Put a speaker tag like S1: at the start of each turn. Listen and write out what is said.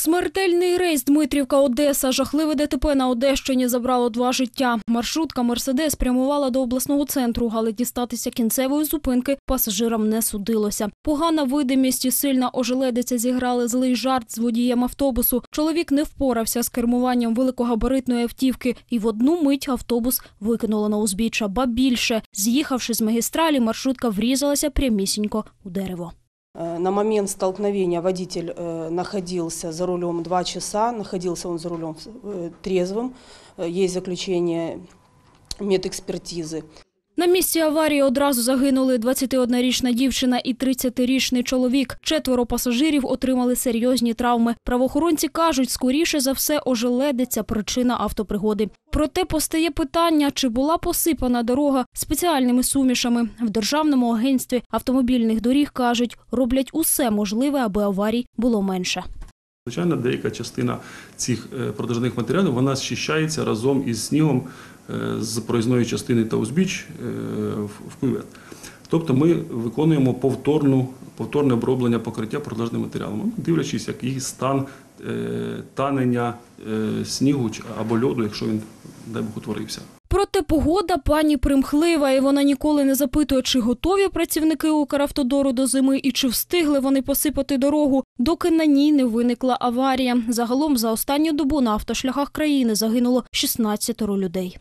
S1: Смертельний рейс Дмитрівка Одеса. Жахливе ДТП на Одещині забрало два життя. Маршрутка Мерседес прямувала до обласного центру, але дістатися кінцевої зупинки пасажирам не судилося. Погана видимість і сильна ожеледиця зіграли злий жарт з водієм автобусу. Чоловік не впорався з кермуванням великогабаритної автівки, і в одну мить автобус викинуло на узбіччя. Ба більше, з'їхавши з магістралі, маршрутка врізалася прямісінько у дерево.
S2: Э, На момент столкновения водитель э, находился за рулем два часа, находился он за рулем э, трезвым, Э, есть заключение медэкспертизы.
S1: На місці аварії одразу загинули 21-річна дівчина і 30-річний чоловік. Четверо пасажирів отримали серйозні травми. Правоохоронці кажуть, скоріше за все ожеледиться причина автопригоди. Проте постає питання, чи була посипана дорога спеціальними сумішами. В Державному агентстві автомобільних доріг кажуть, роблять усе можливе, аби аварій було менше.
S3: Звичайно, деяка частина цих е, продажних матеріалів вона зчищається разом із снігом з проїзної частини та узбіч е, в кювет. Тобто ми виконуємо повторну, повторне оброблення покриття продажним матеріалом, дивлячись, який стан е, танення е, снігу або льоду, якщо він, дай Бог, утворився.
S1: Проте погода пані примхлива, і вона ніколи не запитує, чи готові працівники Укравтодору до зими і чи встигли вони посипати дорогу, доки на ній не виникла аварія. Загалом за останню добу на автошляхах країни загинуло 16 людей.